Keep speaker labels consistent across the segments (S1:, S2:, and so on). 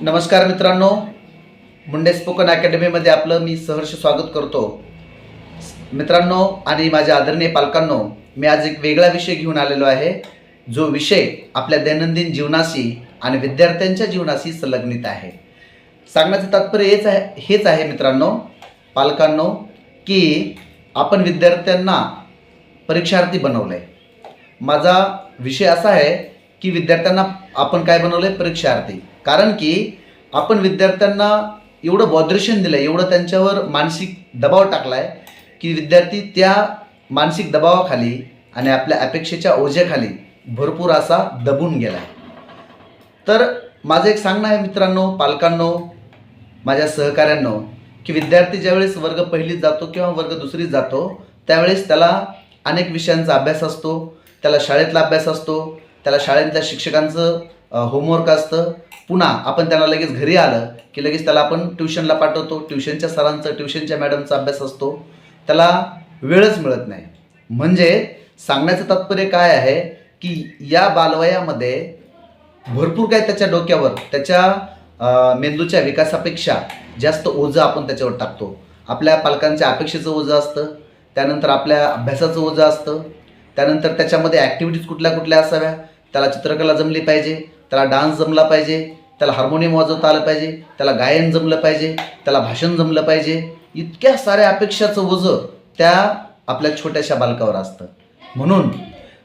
S1: नमस्कार मित्रांनो. मुंडे स्पोकन अकॅडमीमध्ये आपलं मी सहर्ष स्वागत करतो. मित्रांनो आणि माझ्या आदरणीय पालकांनो मी आज एक वेगळा विषय घेऊन आलेलो आहे जो विषय आपल्या दैनंदिन जीवनाशी आणि विद्यार्थ्यांच्या जीवनाशी संलग्नित आहे. सांगण्याचं तात्पर्य हेच आहे हेच आहे मित्रांनो पालकांनो की आपण विद्यार्थ्यांना परीक्षार्थी बनवलं आहे माझा विषय असा आहे की विद्यार्थ्यांना आपण काय बनवलं आहे परीक्षार्थी. कारण की आपण विद्यार्थ्यांना एवढं बॉद्रेशन दिलं एवढं त्यांच्यावर मानसिक दबाव टाकला आहे की विद्यार्थी त्या मानसिक दबावाखाली आणि आपल्या अपेक्षेच्या ओझ्याखाली भरपूर असा दबून गेला आहे तर माझं एक सांगणं आहे मित्रांनो पालकांनो माझ्या सहकाऱ्यांनो की विद्यार्थी ज्यावेळेस वर्ग पहिलीत जातो किंवा वर्ग दुसरीत जातो त्यावेळेस त्याला अनेक विषयांचा अभ्यास असतो त्याला शाळेतला अभ्यास असतो त्याला शाळेतल्या शिक्षकांचं होमवर्क असतं पुन्हा आपण त्याला लगेच घरी आलं की लगेच त्याला आपण ट्युशनला पाठवतो. ट्युशनच्या सरांचं ट्युशनच्या मॅडमचा अभ्यास असतो. त्याला वेळच मिळत नाही. म्हणजे सांगण्याचं तात्पर्य काय आहे की या बालवयामध्ये भरपूर काय त्याच्या डोक्यावर त्याच्या मेंदूच्या विकासापेक्षा जास्त ओझं आपण त्याच्यावर टाकतो. आपल्या पालकांच्या अपेक्षेचं ओझं असतं. त्यानंतर आपल्या अभ्यासाचं ओझं असतं. त्यानंतर त्याच्यामध्ये ॲक्टिव्हिटीज कुठल्या कुठल्या असाव्या? त्याला चित्रकला जमली पाहिजे. त्याला डान्स जमला पाहिजे. त्याला हार्मोनियम वाजवता आलं पाहिजे त्याला गायन जमलं पाहिजे त्याला भाषण जमलं पाहिजे. इतक्या साऱ्या अपेक्षाचं ओझं त्या आपल्या छोट्याशा बालकावर असतं. म्हणून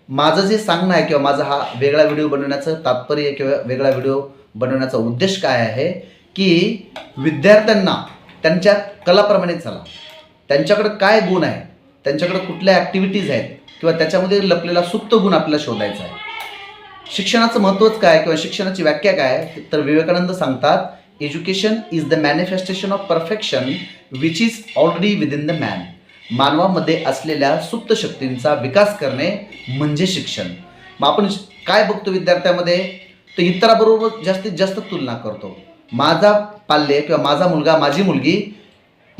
S1: माझं जे सांगणं आहे किंवा माझा हा वेगळा व्हिडिओ बनवण्याचं तात्पर्य किंवा वेगळा व्हिडिओ बनवण्याचा उद्देश काय आहे की विद्यार्थ्यांना त्यांच्या कलाप्रमाणे चला. त्यांच्याकडे काय गुण आहे त्यांच्याकडे कुठल्या ॲक्टिव्हिटीज आहेत किंवा त्याच्यामध्ये लपलेला सुप्त गुण आपल्याला शोधायचा आहे. शिक्षणाचं महत्त्वच काय किंवा शिक्षणाची व्याख्या काय? तर विवेकानंद सांगतात education is the manifestation of perfection which is already within the man मानवामध्ये असलेल्या सुप्त शक्तींचा विकास करणे म्हणजे शिक्षण. मग आपण काय बघतो विद्यार्थ्यामध्ये? तर इतराबरोबर जास्तीत जास्त तुलना करतो. माझा पाल्य किंवा माझा मुलगा माझी मुलगी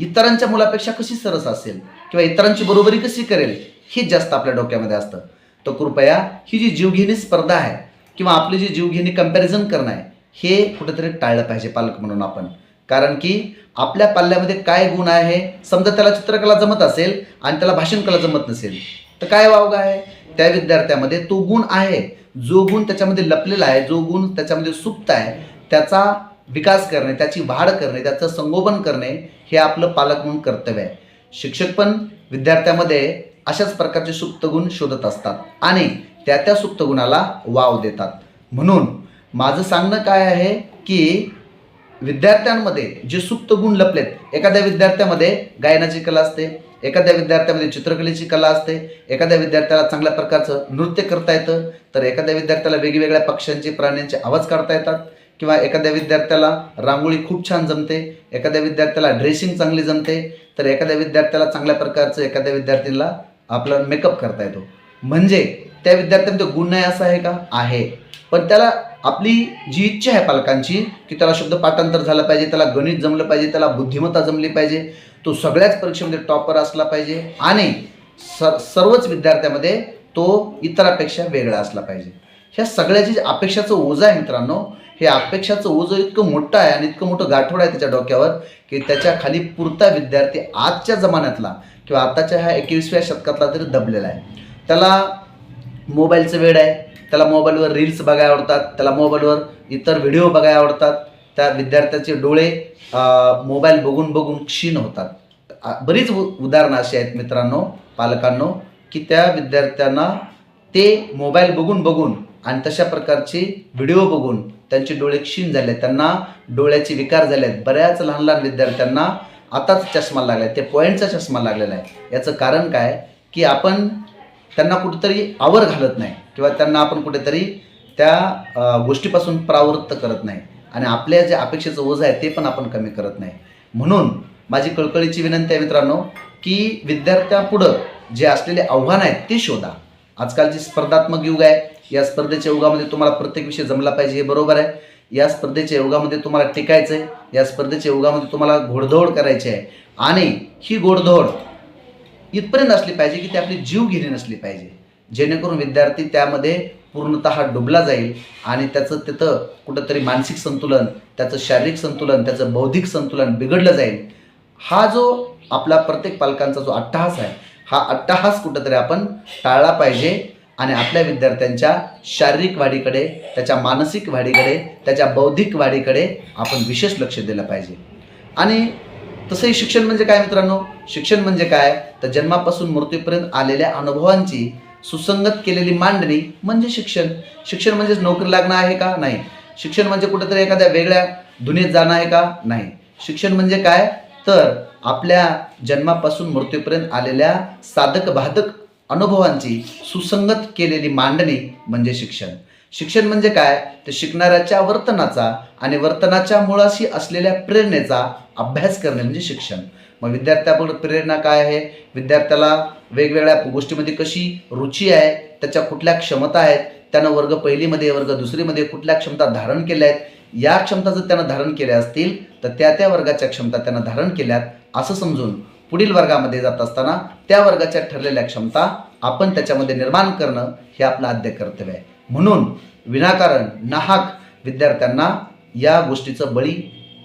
S1: इतरांच्या मुलापेक्षा कशी सरस असेल किंवा इतरांची बरोबरी कशी करेल हे जास्त आपल्या डोक्यामध्ये असतं. तर कृपया ही जी जीवघेणी स्पर्धा आहे किंवा आपली जी जीवघेणी कंपॅरिझन करणं आहे हे कुठेतरी टाळलं पाहिजे पालक म्हणून आपण. कारण की आपल्या पाल्यामध्ये काय गुण आहे समजा त्याला चित्रकला जमत असेल आणि त्याला भाषण कला जमत नसेल तर काय वावगा आहे? त्या विद्यार्थ्यामध्ये तो गुण आहे जो गुण त्याच्यामध्ये लपलेला आहे जो गुण त्याच्यामध्ये सुप्त आहे त्याचा विकास करणे त्याची वाढ करणे त्याचं संगोपन करणे हे आपलं पालक म्हणून कर्तव्य आहे. शिक्षक पण विद्यार्थ्यामध्ये अशाच प्रकारचे सुप्तगुण शोधत असतात आणि त्या त्या सुप्तगुणाला वाव देतात. म्हणून माझं सांगणं काय आहे की विद्यार्थ्यांमध्ये जे सुप्त गुण लपलेत एखाद्या विद्यार्थ्यामध्ये गायनाची कला असते एखाद्या विद्यार्थ्यामध्ये चित्रकलेची कला असते एखाद्या विद्यार्थ्याला चांगल्या प्रकारचं नृत्य करता येतं तर एखाद्या विद्यार्थ्याला वेगवेगळ्या पक्ष्यांचे प्राण्यांचे आवाज काढता येतात किंवा एखाद्या विद्यार्थ्याला रांगोळी खूप छान जमते एखाद्या विद्यार्थ्याला ड्रेसिंग चांगली जमते तर एखाद्या विद्यार्थ्याला चांगल्या प्रकारचं एखाद्या विद्यार्थीला आपला मेकअप करता येतो. म्हणजे त्या विद्यार्थ्यांमध्ये गुण नाही असा आहे का? आहे. पण त्याला आपली जी इच्छा आहे पालकांची की त्याला शब्द पाठांतर झालं पाहिजे त्याला गणित जमलं पाहिजे त्याला बुद्धिमत्ता जमली पाहिजे तो सगळ्याच परीक्षेमध्ये टॉपर असला पाहिजे आणि स सर्वच विद्यार्थ्यामध्ये तो इतरापेक्षा वेगळा असला पाहिजे. ह्या सगळ्याची जी अपेक्षाचं ओझं आहे मित्रांनो हे अपेक्षाचं ओझं इतकं मोठं आहे आणि इतकं मोठं गाठोडं आहे त्याच्या डोक्यावर की त्याच्याखाली पुरता विद्यार्थी आजच्या जमान्यातला किंवा आताच्या ह्या एकवीसव्या शतकातला तरी दबलेला आहे. त्याला मोबाईलचं वेळ आहे. त्याला मोबाईलवर रील्स बघायला आवडतात. त्याला मोबाईलवर इतर व्हिडिओ बघायला आवडतात. त्या विद्यार्थ्याचे डोळे मोबाईल बघून बघून क्षीण होतात. बरीच उ उदाहरणं अशी आहेत मित्रांनो पालकांनो की त्या विद्यार्थ्यांना ते मोबाईल बघून बघून आणि तशा प्रकारचे व्हिडिओ बघून त्यांचे डोळे क्षीण झाले आहेत. त्यांना डोळ्याचे विकार झाले आहेत बऱ्याच लहान लहान विद्यार्थ्यांना आताच चष्मा लागला आहे ते पॉईंटचा चष्मा लागलेला आहे. याचं कारण काय? की आपण त्यांना कुठेतरी आवर घालत नाही किंवा त्यांना आपण कुठेतरी त्या गोष्टीपासून प्रावृत्त करत नाही. आणि आपल्या जे अपेक्षेचं ओझं आहे ते पण आपण कमी करत नाही. म्हणून माझी कळकळीची विनंती आहे मित्रांनो की विद्यार्थ्यापुढं जे असलेले आव्हान आहेत ते शोधा. आजकालची स्पर्धात्मक युग आहे. या स्पर्धेच्या युगामध्ये तुम्हाला प्रत्येक विषय जमला पाहिजे हे बरोबर आहे. या स्पर्धेच्या योगामध्ये तुम्हाला टिकायचं आहे या स्पर्धेच्या योगामध्ये तुम्हाला घोडदौड करायची आहे. आणि ही घोडदौड इथपर्यंत असली पाहिजे की ती आपली जीव नसली पाहिजे. जेणेकरून विद्यार्थी त्यामध्ये पूर्णतः डुबला जाईल आणि त्याचं तिथं कुठंतरी मानसिक संतुलन त्याचं शारीरिक संतुलन त्याचं बौद्धिक संतुलन बिघडलं जाईल. हा जो आपला प्रत्येक पालकांचा जो अट्टहास आहे हा अट्टहास कुठंतरी आपण टाळला पाहिजे. आणि आपल्या विद्यार्थ्यांच्या शारीरिक वाढीकडे त्याच्या मानसिक वाढीकडे त्याच्या बौद्धिक वाढीकडे आपण विशेष लक्ष दिलं पाहिजे. आणि तसंही शिक्षण म्हणजे काय मित्रांनो? शिक्षण म्हणजे काय? तर जन्मापासून मृत्यूपर्यंत आलेल्या अनुभवांची सुसंगत केलेली मांडणी म्हणजे शिक्षण. शिक्षण म्हणजेच नोकरी लागणं आहे का? नाही. शिक्षण म्हणजे कुठेतरी एखाद्या वेगळ्या दुनियेत जाणं आहे का? नाही. शिक्षण म्हणजे काय? तर आपल्या जन्मापासून मृत्यूपर्यंत आलेल्या साधक बाधक अनुभवांची सुसंगत केलेली मांडणी म्हणजे शिक्षण. शिक्षण म्हणजे काय? तर शिकणाऱ्याच्या वर्तनाचा आणि वर्तनाच्या मुळाशी असलेल्या प्रेरणेचा अभ्यास करणे म्हणजे शिक्षण. मग विद्यार्थ्याकडे प्रेरणा काय आहे? विद्यार्थ्याला वेगवेगळ्या गोष्टीमध्ये कशी रुची आहे? त्याच्या कुठल्या क्षमता आहेत? त्यानं वर्ग पहिलीमध्ये वर्ग दुसरीमध्ये कुठल्या क्षमता धारण केल्या आहेत? या क्षमता जर त्यानं धारण केल्या असतील तर त्या त्या वर्गाच्या क्षमता त्यानं धारण केल्यात असं समजून पुढील वर्गामध्ये जात असताना त्या वर्गाच्या ठरलेल्या क्षमता आपण त्याच्यामध्ये निर्माण करणं हे आपलं आद्य कर्तव्य आहे. म्हणून विनाकारण नाहक विद्यार्थ्यांना या गोष्टीचं बळी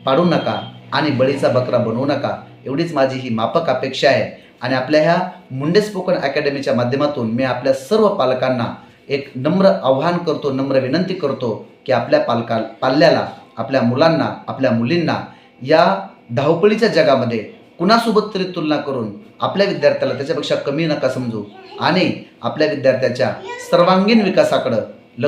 S1: पाडू नका आणि बळीचा बकरा बनवू नका. एवढीच माझी ही मापक अपेक्षा आहे. आणि आपल्या ह्या मुंडे स्पोकन अकॅडमीच्या माध्यमातून मी आपल्या सर्व पालकांना एक नम्र आव्हान करतो नम्र विनंती करतो की आपल्या पालका पाल्याला आपल्या मुलांना आपल्या मुलींना या धावपळीच्या जगामध्ये कुणासोबत तरी तुलना करून आपल्या विद्यार्थ्याला त्याच्यापेक्षा कमी नका समजू. आणि आपल्या विद्यार्थ्याच्या सर्वांगीण विकासाकडं